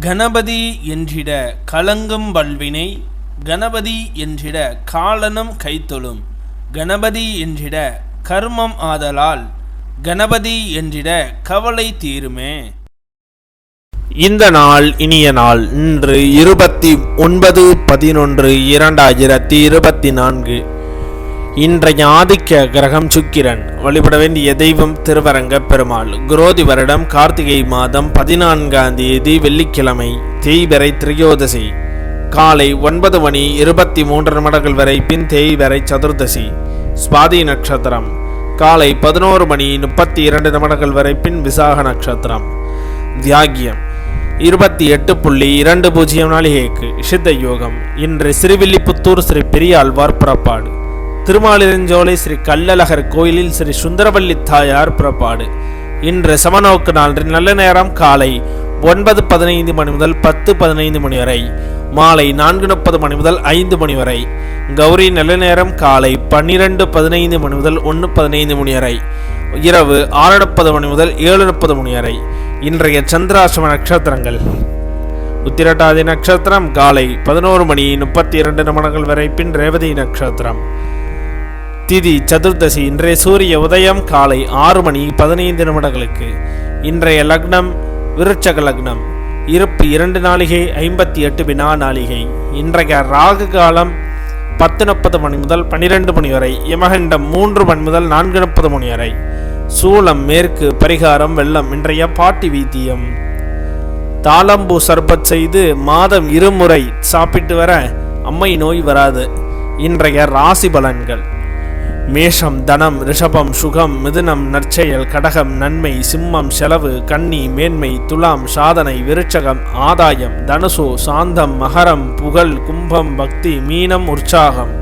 கணபதி என்றிட கலங்கும் வல்வினை கணபதி என்றிட காலனும் கைத்தொழும் கணபதி என்றிட கர்மம் ஆதலால் கணபதி என்றிட கவலை தீருமே. இந்த நாள் இனிய நாள் இன்று இருபத்தி ஒன்பது பதினொன்று இரண்டாயிரத்தி இருபத்தி நான்கு. இன்றைய ஆதிக்க கிரகம் சுக்கிரன். வழிபட வேண்டிய தெய்வம் திருவரங்க பெருமாள். குரோதி வருடம் கார்த்திகை மாதம் பதினான்காம் தேதி வெள்ளிக்கிழமை தேய்வரை திரையோதசி. காலை ஒன்பது மணி இருபத்தி மூன்று நிமிடங்கள் வரை பின் தேய்வரை சதுர்தசி. சுவாதி நட்சத்திரம். காலை பதினோரு மணி முப்பத்தி இரண்டு நிமிடங்கள் வரை பின் விசாக நட்சத்திரம். தியாகியம். இருபத்தி எட்டு புள்ளி இரண்டு பூஜ்ஜியம் நாளிகைக்கு சித்த யோகம். இன்று ஸ்ரீவில்லிபுத்தூர் ஸ்ரீ பெரியாழ்வார் புறப்பாடு. திருமாலிருஞ்சோலை ஸ்ரீ கல்லழகர் கோயிலில் ஸ்ரீ சுந்தரவல்லி தாயார் புறப்பாடு. இன்று சமநோக்கு நாள் நல்ல நேரம் காலை ஒன்பது பதினைந்து மணி முதல் பத்து பதினைந்து மணி வரை மாலை நான்கு முப்பது மணி முதல் ஐந்து மணி வரை கௌரி நல்ல நேரம் காலை பன்னிரெண்டு பதினைந்து மணி முதல் ஒன்று பதினைந்து மணி வரை இரவு ஆறு முப்பது மணி முதல் ஏழு முப்பது மணி வரை. இன்றைய சந்திராசிரம நட்சத்திரங்கள். உத்திரட்டாதி நட்சத்திரம் காலை பதினோரு மணி முப்பத்தி இரண்டு நிமிடங்கள் வரை பின் ரேவதி நட்சத்திரம். திதி சதுர்தசி இன்றைய சூரிய உதயம் காலை ஆறு மணி பதினைந்து நிமிடங்களுக்கு. இன்றைய லக்னம் விருட்சக லக்னம். இருப்பு இரண்டு நாளிகை ஐம்பத்தி எட்டு வினா நாளிகை. இன்றைய ராகு காலம் பத்து முப்பது மணி முதல் பன்னிரெண்டு மணி வரை யமகண்டம் மூன்று மணி முதல் நான்கு முப்பது மணி வரை. சூளம் மேற்கு பரிகாரம் வெள்ளம் இன்றைய பாட்டி வீத்தியம். தாளம்பூ சர்பத் செய்து மாதம் இருமுறை சாப்பிட்டு வர அம்மை நோய் வராது. இன்றைய ராசி பலன்கள். மேஷம் தனம் ரிஷபம் சுகம் மிதுனம் நற்செயல் கடகம் நன்மை சிம்மம் செலவு கன்னி மேன்மை துலாம் சாதனை விருட்சகம் ஆதாயம் தனுசு சாந்தம் மகரம் புகழ் கும்பம் பக்தி மீனம் உற்சாகம்.